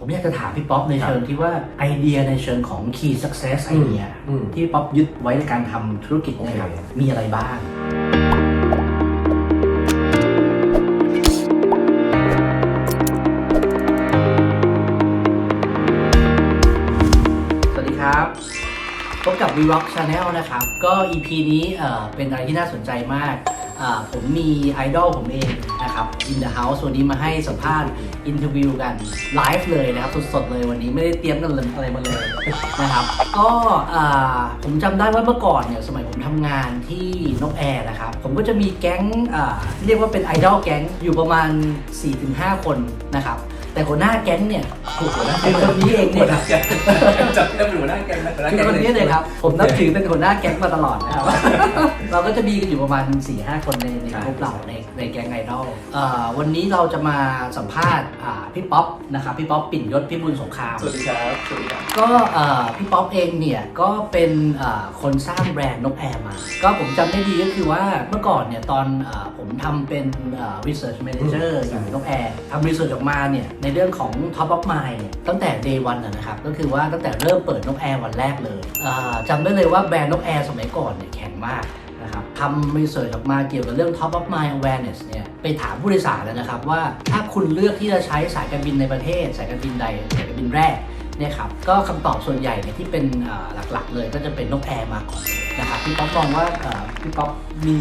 ผมอยากจะถามพี่ป๊อปในเชิงที่ว่าไอเดียในเชิงของ key success ไอเดียอืมที่พี่ป๊อปยึดไว้ในการทำธุรกิจเนะครับโอเคมีอะไรบ้าง สวัสดีครับพบกับ v l o g Channel นะครับ ก็ EP นี้เอ่อเป็นอะไรที่น่าสนใจมากอ่า ผมมีไอดอลผมเองนะครับ In the House วันนี้มาให้สัมภาษณ์อินเทอร์วิวกันไลฟ์เลยนะครับ สดๆเลยวันนี้ไม่ได้เตรียมกันเลยอะไรมาเลยนะครับ ก็อ่าผมจำได้ว่าเมื่อก่อนเนี่ยสมัยผมทำงานที่นกแอร์นะครับ ผมก็จะมีแก๊งอ่าเรียกว่าเป็นไอดอลแก๊งอยู่ประมาณ 4-5 คนนะครับ แต่หัวหน้าแก๊งเนี่ยหัวหน้าเป็นคนนี้เองเนี่ยจับได้เป็นหัวหน้าแกงนะหัวหน้าคือแกงคนนี้เลยครับ ผมนับถือเป็นหัวหน้าแก๊งมาตลอดนะครับ เราก็จะมีกันอยู่ประมาณ4ี่ห้าคนในในกลุ่มเราในในแก๊งไอดอลเอ่อวันนี้เราจะมาสัมภาษณ์อ่าพี่ป๊อปนะครับพี่ป๊อปปิ่นยศพิบูลสงครามสวัสดีครับสวัสดีครับก็เอ่อพี่ป๊อปเองเนี่ยก็เป็นเอ่อคนสร้างแบรนด์นกแอร์มา ก็ผมจำได้ดีก็คือว่าเมื่อก่อนเนี่ยตอนเอ่อผมทำเป็นเอ่อ research manager อืมอยู่นกแอร์ทำ research ออกมาเนี่ยในเรื่องของ top of mind เนี่ยตั้งแต่ day one นะนะครับ ก็คือว่าตั้งแต่เริ่มเปิดนกแอร์วันแรกเลยเอ่อจำได้เลยว่าแบรนด์นกแอร์สมัยก่อนเนี่ยแข็งมากนะครับทำ research ออกมาเกี่ยวกับเรื่อง top of mind awareness เนี่ยไปถามผู้โดยสารแล้วนะครับว่าถ้าคุณเลือกที่จะใช้สายการบินในประเทศ สายการบินใดสายการบินแรกเนี่ยครับก็คำตอบส่วนใหญ่เนี่ยที่เป็นเอ่อหลักๆ เลยก็จะเป็นนกแอร์มาก่อนนะครับพี่ป๊อปมองว่าเอ่อพี่ป๊อปมี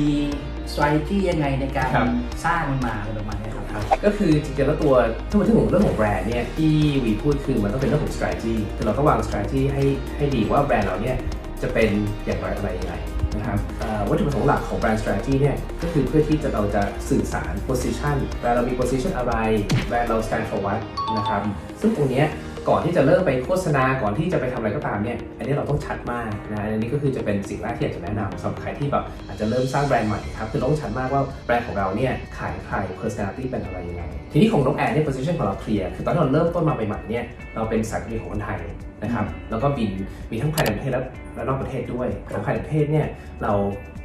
strategy ยังไงในการครับสร้างมันมาอะไรประมาณเนี้ย ครับครับ ก็คือจริงๆแล้วตัวถ้ามาถึงเรื่องของแบรนด์เนี่ยที่วีพูดคือมันต้องเป็นเรื่องของ strategy คือเราต้องวาง strategy ให้ให้ดีว่าแบรนด์เราเนี่ยจะเป็นอย่างไรอะไรยังไงนะครับเอ่อวัตถุประสงค์หลักของแบรนด์ strategy เนี่ยก็คือเพื่อที่จะเราจะสื่อสาร position แบรนด์เรามี position อะไร แบรนด์เรา stand for what นะครับ ซึ่งตรงเนี้ย ก่อนที่จะเริ่มไปโฆษณาก่อนที่จะไปทำอะไรก็ตามเนี่ยอันนี้เราต้องชัดมากนะอันนี้ก็คือจะเป็นสิ่งแรกที่อยากจะแนะนำสำหรับใครที่แบบอาจจะเริ่มสร้างแบรนด์ใหม่ครับคือต้องชัดมากว่าแบรนด์ของเราเนี่ยขายใคร personality เป็นอะไรยังไงทีนี้ของนกแอร์เนี่ย position ของเราเคลียร์คือตอนที่เราเริ่มต้นมาใหม่ๆเนี่ยเราเป็นสายการบินของคนไทยนะครับแล้วก็บินมีทั้งภายในประเทศและและนอกประเทศด้วยของภายในประเทศเนี่ยเรา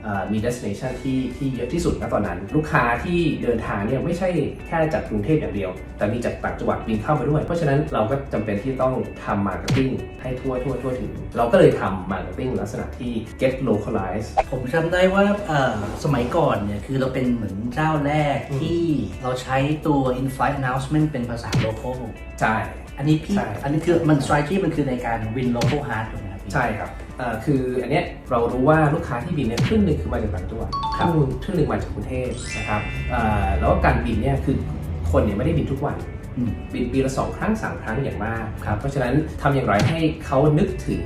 เอ่อมี destination ที่ที่เยอะที่สุดณตอนนั้น ลูกค้าที่เดินทางเนี่ยไม่ใช่แค่จากกรุงเทพอย่างเดียว แต่มีจากต่างจังหวัดบินเข้ามาด้วย เพราะฉะนั้นเราก็จำเป็นที่ต้องทำ marketing ให้ทั่วทั่วทั่วถึง เราก็เลยทำ marketing ลักษณะที่ get localized ผมจำได้ว่าเอ่อสมัยก่อนเนี่ยคือเราเป็นเหมือนเจ้าแรกอืมที่เราใช้ตัว in-flight announcement เป็นภาษา local ใช่ อันนี้พี่ ใช่ อันนี้คือมัน strategy มันคือในการ win local heart ถูกไหมครับพี่ ใช่ครับเอ่อคืออันเนี้ยเรารู้ว่าลูกค้าที่บินเนี่ยครึ่งหนึ่งคือมาจากต่างจังหวัดครับครึ่งครึ่งหนึ่งมาจากกรุงเทพนะครับเอ่อแล้วก็การบินเนี่ยคือคนเนี่ยไม่ได้บินทุกวัน อืม บินปีละสองครั้งสามครั้งอย่างมากครับเพราะฉะนั้นทำอย่างไรให้เขานึกถึง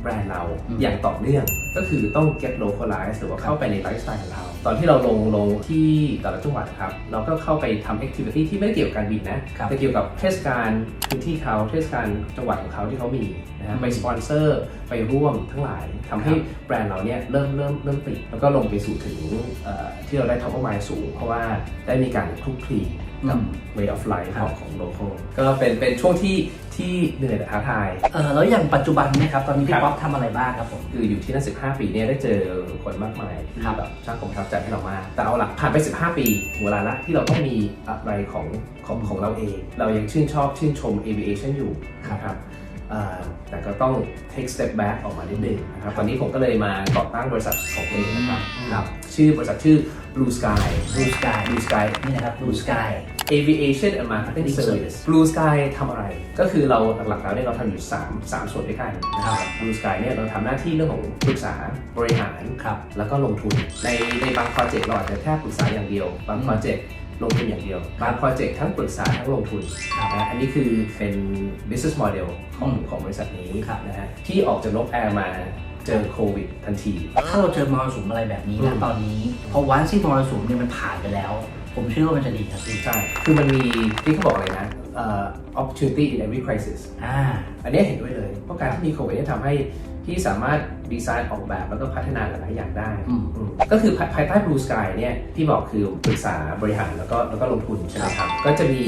แบรนด์เราอืมอย่างต่อเนื่อง ก็คือต้อง get localize หรือว่าเข้าไปในไลฟ์สไตล์ของเรา ตอนที่เราลงลงที่แต่ละจังหวัดครับ เราก็เข้าไปทำ activity ที่ไม่ได้เกี่ยวกับการบินนะครับแต่เกี่ยวกับเทศกาลพื้นที่เขาเทศกาลจังหวัดของเขาที่เขามีนะอืฮะมไปสปอนเซอร์ไปร่วมทั้งหลายทำให้แบรนด์เราเนี่ยเริ่มเริ่มเริ่มติดแล้วก็ลงไปสู่ถึงเอ่อที่เราได้ top of mind สูง เพราะว่าได้มีการคลุกคลี กับ way of life ครับของของ local ก็เป็นเป็นช่วงที่ที่เหนื่อยแต่ท้าทาย เออแล้วอย่างปัจจุบันเนะครับ ตอนนี้ครัพี่บ ป๊อปทำอะไรบ้างครับผม คืออยู่ที่นั่น15 ปีเนี่ยได้เจอคนมากมายที่ครับ แบบสร้างความประทับใจให้เรามากแต่เอาละผ่านไป 15 ปีถึงเวลาละที่เราต้องมีอะไรของของของเราเอง เรายังชื่นชอบชื่นชม aviation อยู่นะครับเอ่อ แต่ก็ต้อง take step back ออกมานิดนึงนะครับ ตอนนี้ผมก็เลยมาก่อตั้งบริษัทของตัวเองนะครับอืมครับ ชื่อบริษัทชื่อ Blue Sky Blue Sky Blue Sky นี่นะครับ Blue Sky Aviation and Marketing Marketing Service Service Blue Sky ทำอะไร ก็คือเราหลักๆแล้วเนี่ยเราทำอยู่ 3 3 ส่วนด้วยกันนะครับ Blue Sky เนี่ยเราทำหน้าที่เรื่องของปรึกษาบริหารครับแล้วก็ลงทุนในในบางโปรเจกต์เราอาจจะแค่ปรึกษาอย่างเดียว บางอืมโปรเจกต์ ลงทุนอย่างเดียว บางโปรเจกต์ทั้งปรึกษาทั้งลงทุนครับนะอันนี้คือเป็น business model ของอืมของบริษัทนี้ครับนะฮะที่ออกจากนกแอร์มาเจอโควิดทันที ถ้าเราเจอมรสุมอะไรแบบนี้อืนะมตอนนี้พอวันที่มรสุมเนี่ยมันผ่านไปแล้ว ผมเชื่อว่ามันจะดีครับพี่ใช่คือมันมีที่เขาบอกอะไรนะเอ่อ opportunity in every crisis อ่าอันนี้เห็นด้วยเลย เพราะการที่มีโควิดเนี่ยทำให้ พี่สามารถดีไซน์ออกแบบแล้วก็พัฒนาหลายๆอย่างได้ อืมอืมก็คือภายภายใต้ Blue Sky เนี่ยที่บอกคือปรึกษาบริหารแล้วก็แล้วก็ลงทุนใช่ไหมครับ ก็จะมี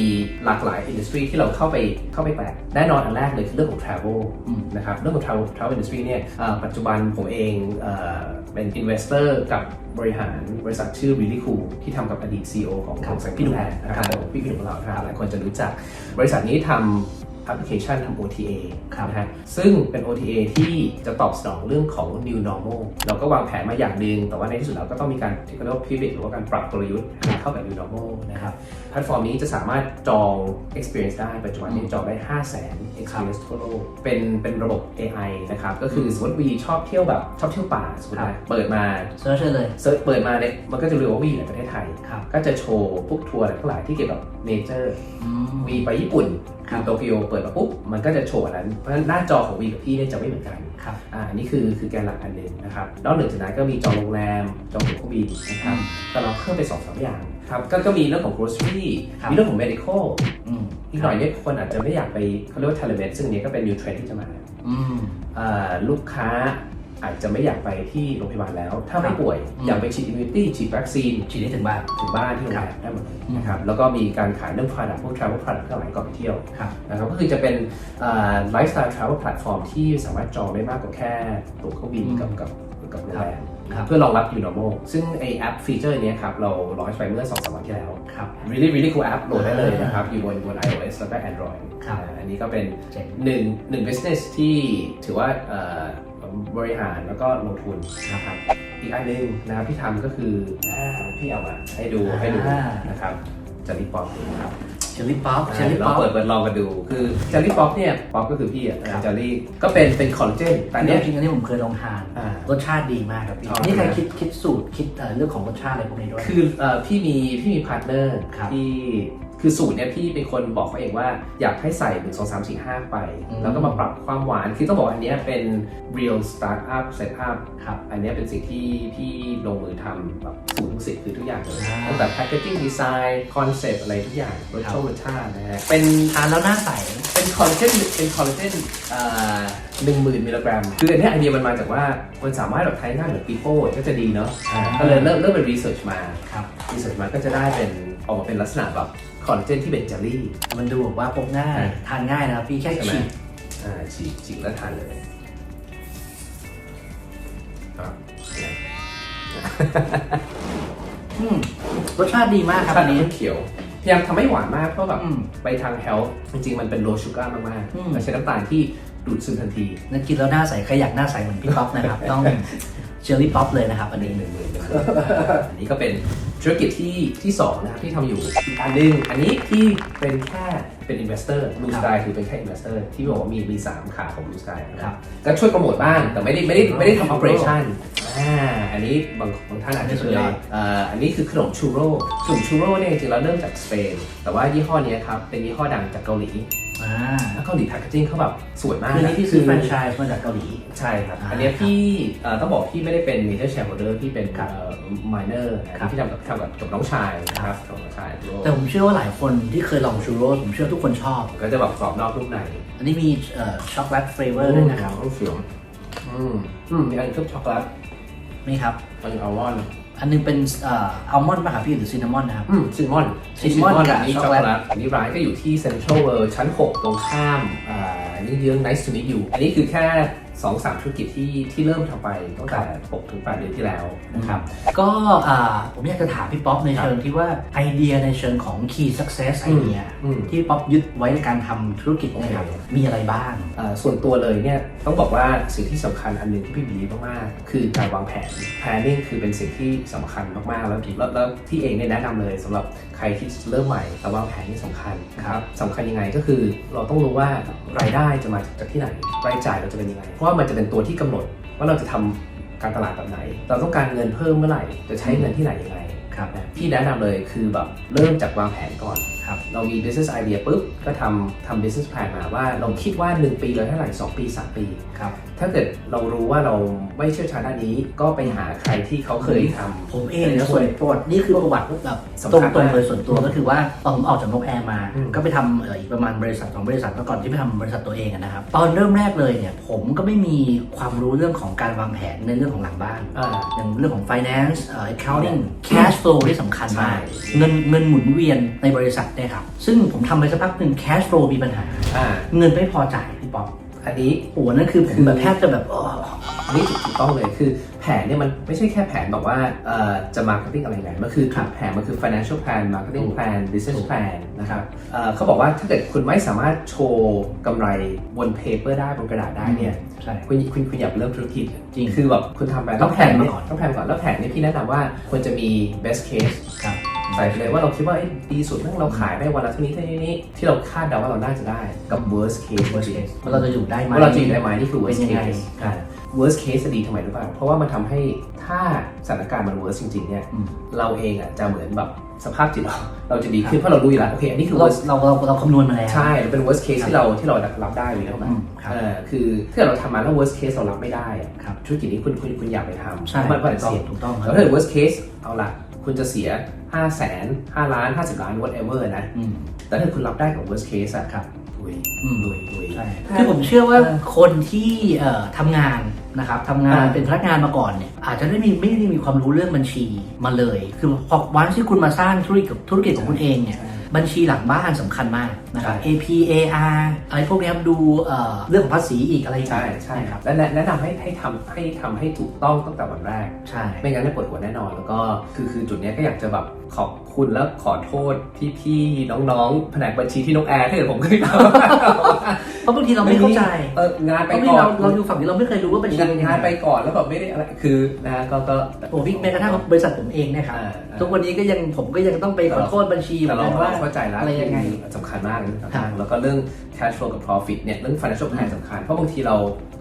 หลากหลายอินดัสทรีที่เราเข้าไปเข้าไปแตะแน่นอนอันแรกเลยคือเรื่องของ travel อืม นะครับเรื่องของ travel travel industry เนี่ยเอ่อปัจจุบันผมเองเอ่อเป็น investor กับบริหารบริษัทชื่อ Really Cool ที่ทำกับอดีต CEO ของครับของพี่หนุ่มนะครับครับผมพี่หนุ่มของเรานะครับหลายคนจะรู้จัก บริษัทนี้ทำ แอปพลิเคชันทำ OTA ครับนะฮะซึ่งเป็น OTA ที่จะตอบสนองเรื่องของ new normal เราก็วางแผนมาอย่างหนึ่งแต่ว่าในที่สุดเราก็ต้องมีการที่เรียกว่า pivot หรือว่าการปรับกลยุทธ์ให้เข้ากับ new normal นะครับแพลตฟอร์มนี้จะสามารถจอง experience ได้ ปัจจุบันนี้จองได้ 5 0 0 0 0 0 experience ทั่วโลกเป็นเป็นระบบ AI นะครับ ก็คือสมมติวีชอบเที่ยวแบบชอบเที่ยวป่าสมมติครับนะเปิดมาเซิร์ชเลยเซิร์ชเปิดมาเนี่ยมันก็จะรู้ว่าวีในประเทศไทยครับก็จะโชว์พวกทัวร์อะไรทั้งหลายที่เกี่ยวกับเนเจอร์อืมวีไปญี่ปุ่น ครับโตเกียวเปิดมาปุ๊บมันก็จะโชว์อันนั้น เพราะฉะนั้นหน้าจอของวีกับพี่เนี่ยจะไม่เหมือนกันครับอ่าอันนี้คือคือแกนหลักอันหนึ่งนะครับนอกเหนือจากนั้นก็มีจองโรงแรม จองตั๋วเครื่องบินนะครับอืมแต่เราเพิ่มไปสองสามอย่างครับก็ก็มีเรื่องของ grocery ครับมีเรื่องของ medical อืมอีกหน่อยเนี่ยคนอาจจะไม่อยากไปเขาเรียกว่า telemed ซึ่งอันนี้ก็เป็น new trend ที่จะมาอืมอ่าลูกค้า อาจจะไม่อยากไปที่โรงพยาบาลแล้ว ถ้าไม่ครับป่วยอืมอยากไปฉีด immunity ฉีดวัคซีนฉีดได้ถึงบ้านถึงบ้านที่โรงแรมได้หมดเลยอืมนะครับแล้วก็มีการขายเรื่อง product พวก travel product ทั้งหลายก่อนไปเที่ยวครับนะครับก็คือจะเป็นไลฟ์สไตล์ทราเวลแพลตฟอร์มที่สามารถจองได้มากกว่าแค่ตั๋วเครื่องบินอืมกับกับกับโรงแรมครับเพื่อรองรับ New Normal ซึ่งไอแอปฟีเจอร์นี้ครับ เราลอนช์ไปเมื่อ2-3สามวันที่แล้ว ครับ really really cool app โหลดได้เลยนะครับ อยู่บนบน iOS แล้วก็ Android ครับอ่าอันนี้ก็เป็นเจ๋งหนึ่งหนึ่ง business ที่ถือว่าเอ่อ บริหารแล้วก็ลงทุนนะครับ อีกอันหนึงนะครับที่ทำก็คืออ่าพี่เอามาให้ดูให้ดูอ่านะครับจะรีปอปนะครับ เชอร์รี่ป๊อปเชอร์เดี๋รี่ยวเราป๊อปเปิดเปิดลองกันดู คือจารี่ป๊อปเนี่ย ป๊อปก็คือพี่อะครับจารี่ ก็เป็นเป็นคอลลาเจน แต่อันเนี้นี้ย จริงๆอันนี้ผมเคยลองทาน อ่ารสชาติดีมากครับพี่ชอบนี่ใครนะคิดคิดสูตรคิดเอ่อเรื่องของรสชาติอะไรพวกนี้ด้วย คือเอ่อพี่มีพี่มีพาร์ทเนอร์ครับที่ คือสูตรเนี่ยพี่เป็นคนบอกเขาเองว่าอยากให้ใส่หนึ่งสองสามสี่ห้าไปอืมแล้วก็มาปรับความหวาน คือต้องบอกว่าอันเนี้ยเป็น real startup setup ครับ อันเนี้ยเป็นสิ่งที่พี่ลงมือทำแบบศูนย์สิบคือทุกอย่างเลยอ่าตั้งแต่ packaging design concept อะไรทุกอย่างรสครับชาติรสชาตินะฮะเป็นทานแล้วหน้าใสเป็นคอลลาเจนเป็นคอลลาเจนหนึ่งหมื่นมิลลิกรัม คืออันเนี้ยไอเดียมันมาจากว่ามันสามารถแบบใช้ง่ายเหมือนปีโป้ก็จะดีเนาะอ่าก็เลยเริ่มเริ่มเป็นรีเสิร์ชมาครับรีเสิร์ชมาก็จะได้เป็นออกมาเป็นลักษณะแบบค อลลาเจนที่เป็นเจลลี่มันดูแบบว่าพกง่ายอ่าทานง่ายนะครับพี่แค่ใช่ไหมฉีดอ่าฉีกฉีกแล้วทานเลยครับอืมรสชาติดีมากครับชาอันตินี้นี้เขียวพยายามทำให้หวานมากเพราะแบบอืมไปทางเฮลท์จริงๆ มันเป็นโลชูการ์มากอืมๆมันใช้น้ำตาลที่ดูดซึมทันทีนักกินแล้วหน้าใสใครอยากหน้าใสเหมือนพี่ป๊อปนะครับ ต้องเชอร์รี่ป๊อปเลยนะครับ อันหนึ่นี้งหนึ่งหมื่นหนึ่งหมื่นอันนี้ก็เป็น ธุรกิจที่ที่สองนะครับที่ทำอยู่อีกอันหนึง อันนี้ที่เป็นแค่เป็น investor Blue ครับ Sky คือเป็นแค่ investor ที่บอกว่ามีมีสามขาของ Blue Sky นะคครัรับบก็ช่วยโปรโมทบ้างแต่ไม่ได้ไม่ได้ไม่ได้ทำ operation อ่าอันนี้บางบางท่านอาจจะเคยอ่าอันนี้คือขนมชูโร่ขนมชูโร่เนี่ยจริงๆแล้วเริ่มจากสเปนแต่ว่ายี่ห้อเนี้ยครับเป็นยี่ห้อดังจากเกาหลี อ่าแล้วเกาหลีแพคเกจิ้งเขาแบบสวยมากคือนี่พี่ซื้อแฟรนไชส์มาจากเกาหลี ใช่ครับอ่าอันเนี้ยพี่เอ่อต้องบอกพี่ไม่ได้เป็น major shareholder พี่เป็นครับมายเนอร์ครับที่ทำกับทำกับกับน้องชายนะครับกับน้องชายด้วยแต่ผมเชื่อว่าหลายคนที่เคยลองชูโรสผมเชื่อทุกคนชอบ ก็จะแบบกรอบนอกนุ่มใน อันนี้มีเอ่อช็อกโกแลตเฟรเวอร์ด้วยนะครับต้องเสียงอืมอืมมีอันเคลือบช็อกโกแลตนี่ครับอันอัลมอนด์ อันนึงเป็นเอ่ออัลมอนด์ป่ะครับพี่หรือซินนามอนนะครับ อืมซินนามอนซินนามอนกับอันนี้ช็ช็ออกกโกโกแลแลตตอันนี้ร้านก็อยู่ที่เซ็นทรัลเวิลด์ชั้น 6 ตรงข้ามอ่าเยื้องๆ Nice to meet you อันนี้คือแค่ 2 3ธุรกิจที่ที่เริ่มทำไปตั้งแต่6ถึง8เดือนที่แล้วนะครับก็อ่าผมอยากจะถามพี่ป๊อปในเชิงที่ว่าไอเดียในเชิงของ key success ไอเดียอืมที่ป๊อปยึดไว้ในการทำธุรกิจเนะครับโอเคมีอะไรบ้างอ่าส่วนตัวเลยเนี่ยต้องบอกว่าสิ่งที่สำคัญอันหนึ่งที่พี่บีมากๆคือการวางแผน planning คือเป็นสิ่งที่สำคัญมากๆแล้วแล้วแล้วที่เองเนี่ยแนะนำเลยสำหรับใครที่เริ่มใหม่แต่วางแผนนี่สำคัญนะครับสำคัญยังไงก็คือเราต้องรู้ว่ารายได้จะมาจากที่ไหนรายจ่ายเราจะเป็นยังไงเพราะว่ามันจะเป็นตัวที่กำหนดว่าเราจะทำการตลาดแบบไหน เราต้องการเงินเพิ่มเมื่อไหร่ จะใช้เงินที่ไหนยังไงครับนะพี่แนะนำเลยคือแบบเริ่มจากวางแผนก่อน ครับเรามี business idea ปุ๊บก็ทำทำ business plan มาว่าเราคิดว่า 1 ปีเราเท่าไหร่ 2 ปี 3 ปีครับถ้าเกิดเรารู้ว่าเราไม่เชี่ยวชาญด้านนี้ก็ไปหาใครที่เขาเคยทำผมเองเนี่ยส่วนประวัตินี่คือประวัติแบบสำตคัญรงมากๆเลยส่วนตัวก็คือว่าตอนผมออกจากนกแอร์มาอืมก็ไปทำเอ่ออีกประมาณบริษัทสองบริษัทแล้วก่อนที่ไปทำบริษัทตัวเองอะนะครับตอนเริ่มแรกเลยเนี่ยผมก็ไม่มีความรู้เรื่องของการวางแผนในเรื่องของหลังบ้านอ่าอย่างเรื่องของ finance เอ่อ accounting cash flow ที่สำคัญมากใช่เงินเงินหมุนเวียนในบริษัทเนี่ยครับ ซึ่งผมทำไปสักพักหนึ่ง cash flow มีปัญหา อ่า เงินไม่พอจ่ายพี่ป๊อปอันนี้ โอ้โหนั่นคือผมแบบแทบจะแบบเอออันนี้ถูกต้องเลยคือแผนเนี่ยมันไม่ใช่แค่แผนบอกว่าเอ่อจะ marketing อะไรไงมันคือครับแผนมันคือ financial plan marketing ถูก plan business ถูก plan นะครับเอ่อเขาบอกว่าถ้าเกิดคุณไม่สามารถโชว์กำไรบน paper ได้บนกระดาษได้เนี่ยใช่ คุณคุณคุณอยากเริ่มธุรกิจจริงคือแบบคุณทำไปต้องแผนเนี่ยมาก่อน ต้องแผนก่อนแล้วแผนเนี่ยพี่แนะนำว่าควรจะมี best case ครับ ใส่ไปเลยว่าเราคิดว่าเอ้ยดีสุดนั่งเราขายได้วันละเท่านี้เท่านี้นี้ที่เราคาดเดาว่าเราน่าจะได้กับ worst case worst case ว่าเราจะอยู่ได้ไหมว่าเราจะอยู่ได้ไหมนี่คือเป็น worst ยังไง case อ่า worst case จะดีทำไมรู้ป่ะเพราะว่ามันทำให้ถ้าสถานการณ์มัน worst จริงๆเนี่ยอืมเราเองอะจะเหมือนแบบสภาพจิตเราเราจะดีขึ้นเพราะเรารู้อยู่แล้วโอเคอันนี้คือเรา worst เราเราเราคำนวณมาแล้วใช่มันเป็น worst case ที่เราที่เรารับได้อยู่แล้วไหมอืมครับเออคือถ้าเกิดเราทำมาแล้ว worst case เรารับไม่ได้อะครับธุรกิจนี้คุณคุณคุณอยากไปทำใช่มันมันถูกต้องเสี่ยงถูกต้องคแล้รัวบถ้าเกิด worst case เอาละคุณจะเสีย 5 0 0แสน5ล้าน50ล้าน whatever นะ อืมแต่ถ้าคุณรับได้กับ worst case อะครับอุ้ยอืมอุ้ยอุ้ยใช่คือผมเชื่อว่าเออคนที่เอ่อทำงานนะครับทำงานอ่าเป็นพนักงานมาก่อนเนี่ยอาจจะไม่มีไม่ได้มีความรู้เรื่องบัญชีมาเลย คือพอวันที่คุณมาสร้างธุรกิจธุรกิจของคุณเองเนี่ยใช่บัญชีหลังบ้านสำคัญมากนะครับใช่ AP AR อะไรพวกนี้ครับดูเอ่อเรื่องของภาษีอีกอะไรอีกใช่ใช่ครับและแนะแนะนำให้ให้ทำให้ทำให้ถูกต้องตั้งแต่วันแรก ใช่ ไม่งั้นจะปวดหัวแน่นอน แล้วก็คือคือจุดเนี้ยก็อยากจะแบบขอบคุณและขอโทษพี่ๆน้องๆแผนกบัญชีที่นกแอร์ถ้าเกิดผมเคยทำเพราะบางทีเราไม่เข้าใจเอองานเพไปราะบางทีก่อเรานเราอยู่ฝั่งนี้เราไม่เคยรู้ว่าบัญชีงานเป็นยังงานไปไงก่อนแล้วแบบไม่ได้อะไรคือนะก็ก็โอ้พี่แม้กระทั่งบริษัทผมเองเนะครับอ่าอ่า ทุกวันนี้ก็ยังผมก็ยังต้องไปขอโทษบัญชีเหมืแต่อนเรากันว่า เข้าใจแล้วอะไรยังไงสำคัญมากเลยสำครัคัญบแล้วก็เรื่อง cash flow กับ profit เนี่ยเรื่อง financial plan สำคัญ เพราะบางทีเรา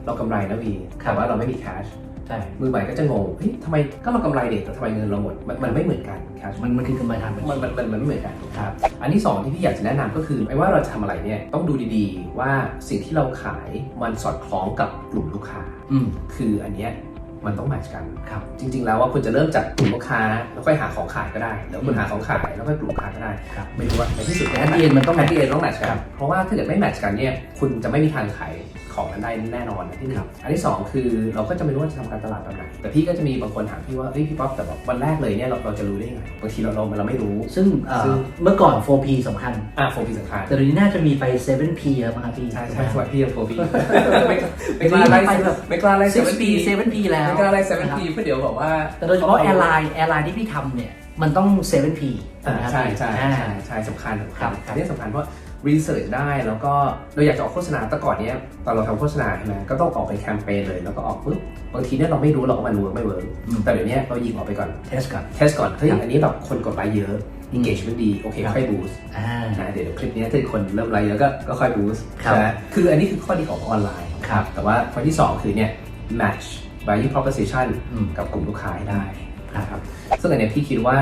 เรากำไรนะวีครับ แต่ว่าเราไม่มี cash ใช่ มือใหม่ก็จะงงเฮ้ยทำไมก็เรากำไรเด็กแต่ทำไมเงินเราหมดมันมันไม่เหมือนกัน cash มันมันคือกำไรทางบัญมันชีมันมันมันไม่เหมือนกันครับอันที่สองที่พี่อยากจะแนะนำก็คือไม่ว่าเราจะทำอะไรเนี่ยต้องดูดีๆ ว่าสิ่งที่เราขายมันสอดคล้องกับกลุ่มลูกค้า อืม คืออันเนี้ยมันต้องแมทช์กัน ครับ จริง ๆ แล้วว่าคุณจะเริ่มจากกลุ่มลูกค้าแล้วค่อยหาของขายก็ได้แล้วคุณหาของขายแล้วค่อยกลุ่มลูกค้าก็ได้ครับ ไม่รู้ว่าในที่สุดแต่ at the end มันต้องแมทช์ต้องแมทช์คกัรันบเพราะว่าถ้าเกิดไม่แมทช์กันเนี่ยคุณจะไม่มีทางขาย ของนั้นได้แน่นอนนะที่หนึ่ครังบอันที่สองคือเราก็จะไม่รู้ว่าจะทำการตลาดแบบไหนแต่พี่ก็จะมีบางคนถามพี่ว่าเอ้ยพี่ป๊อปแต่แบบวันแรกเลยเนี่ยเราเราจะรู้ได้ยังไงบางทีเราเราเราไม่รู้ ซึ่งเอ่อซึ่ง เมื่อก่อน 4P สำคัญ อะโฟพีสำคัญแต่เดี๋ยวนี้น่าจะมีไป 7P แล้วมั้งครับพี่ใช่ใช่สวัสดีโฟพีไม่เดี๋ไม่ยวกล้านี้ไล่ไปแบบไม่กล้าไล่เซเว่น 6P ปี 7P แล้วไม่กล้าไล่เซเว่นนะครับ ปีเพื่อเดี๋ยวบอกว่า แต่โดยเฉพาะแอร์ไลน์แอร์ไลน์ที่พี่ทำเนี่ย มันต้อง 7P อ่าใช่ใช่อ่าใช่ใช่สำคัญสำครัคับญอันนี้สำคัญเพราะ รีเสิร์ชได้แล้วก็เราอยากจะออกโฆษณาแต่ก่อนเนี้ยตอนเราทำโฆษณาใช่ไหมก็ต้องออกเป็นแคมเปญเลยแล้วก็ออกปุ๊บบางทีเนี่ยเราไม่รู้หรอกว่ามันเวิร์กไม่เวิร์กอืมแต่เดี๋ยวนี้เรายิงออกไปก่อนเทสก่อนเทสก่อนเฮ้ยครับอันนี้แบบคนกดไลค์เยอะ engagement ดีโอเคครับค่อยบูสอ่านะเดี๋ยวคลิปนี้ถ้าคนเริ่มไลค์เยอะก็ก็ค่อยบูสครับใช่ไหมคืออันนี้คือข้อดีของออนไลน์ครับแต่ว่าข้อที่สองคือเนี่ย match value proposition อืมกับกลุ่มลูกค้าให้ได้ครับ นะครับซึ่งอันเนี้ยพี่คิดว่า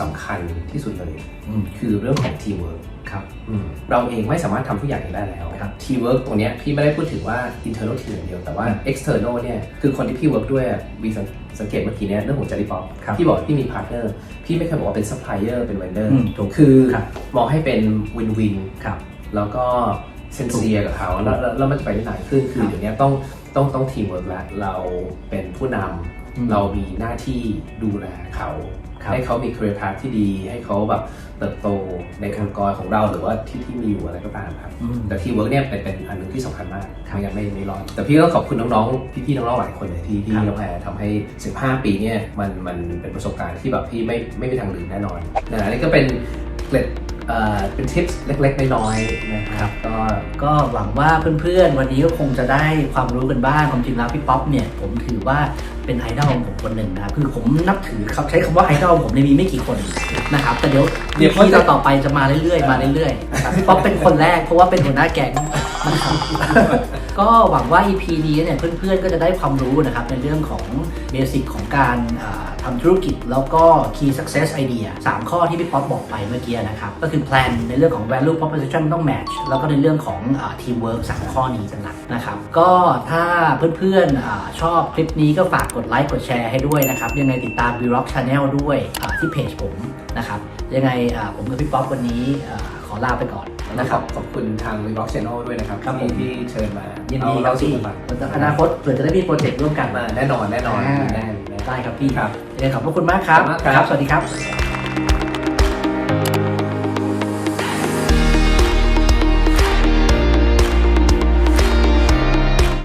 สำคัญที่สุดเลยอืมคือเรื่องของ teamwork ครับอืมเราเองไม่สามารถทำทุกอย่างเองได้แล้วครับ teamwork ตรงเนี้ยพี่ไม่ได้พูดถึงว่า internal team อย่างเดียวแต่ว่า external เนี่ยคือคนที่พี่ work ด้วยอะมีสังสังเกตเมื่อกี้เนี่ยเรื่องของจาริปอครับพี่บอกว่าพี่มี partner พี่ไม่เคยบอกว่าเป็น supplier เป็น vendor อืมถูกคือครับมองให้เป็น win win ครับแล้วก็เซนเซียกับเขาแล้วแล้วแล้วมันจะไปได้นานขึ้นคืคอรับเดี๋ยวนี้ต้องต้องต้องทีมเวิร์กแล้วเราเป็นผู้นอืมำ เรามีหน้าที่ดูแลเขาครับให้เขามี career path ที่ดี ให้เขาแบบเติบโตในองค์กรของเราหรือว่าที่ที่มีอยู่อะไรก็ตามครับอืมแต่ทีมเวิร์กเนี่ยเป็นเป็นอันหนึ่งที่สำคัญมากครับไม่งั้นไม่ไม่รอด แต่พี่ก็ขอบคุณน้องๆ พี่ๆ น้องๆ หลายคนเลยที่ที่ครับน้องแพรทำให้ 15 ปีเนี่ยมันมันเป็นประสบการณ์ที่แบบพี่ไม่ไม่มีทางลืมแน่นอนนะอันนี้ก็เป็นเกล็ดเอ่อเป็นทิปส์เล็กๆ น้อยๆนะครับก็ก็หวังว่าเพื่อนๆ วันนี้ก็คงจะได้ความรู้กันบ้างความจริงแล้วพี่ป๊อปเนี่ย ผมถือว่า เป็นไอดอลของผมคนหนึ่งนะครับคือผมนับถือเขาใช้คำว่าไอดอลผมเนี่ยมีไม่กี่คนนะครับ แต่เดี๋ยวเดี๋ยวพี่เราต่อไปจะมาเรื่อยๆมาเรื่อยๆนะครับพี่ป๊อปเป็นคนแรกเพราะว่าเป็นหัวหน้าแก๊งนะครับ ก็หวังว่า EP นี้เนี่ยเพื่อนๆ ก็จะได้ความรู้นะครับในเรื่องของเบสิกของการทำธุรกิจ แล้วก็ Key Success Idea 3 ข้อที่พี่ป๊อปบอกไปเมื่อกี้นะครับ ก็คือ plan ในเรื่องของ value proposition ต้อง match แล้วก็ในเรื่องของอ teamwork 3 ข้อนี้เป็นหลักนะครับ ก็ถ้าเพื่อนๆอชอบคลิปนี้ก็ฝากกดไลค์กดแชร์ให้ด้วยนะครับ ยังไงติดตาม b r o c k Channel ด้วยที่เพจผมนะครับ ยังไงผมกับพี่ป๊อปวันนี้ อ่าขอลาไปก่อนนะนะคครัรับบขอบคุณทาง v ี o x Channel ด้วยนะครับครับผมที่ที่เชิญมายินดีคเรารับพี่สู่กันอนาคตเผื่อจะได้มีโปรเจกต์ร่วมกันมาแน่นอนแน่นอนอ่าแน่แน่ได้ครับพี่ครับยังไงขอบพระคุณมากครับขอบคุณมากครับ สวัสดีครับ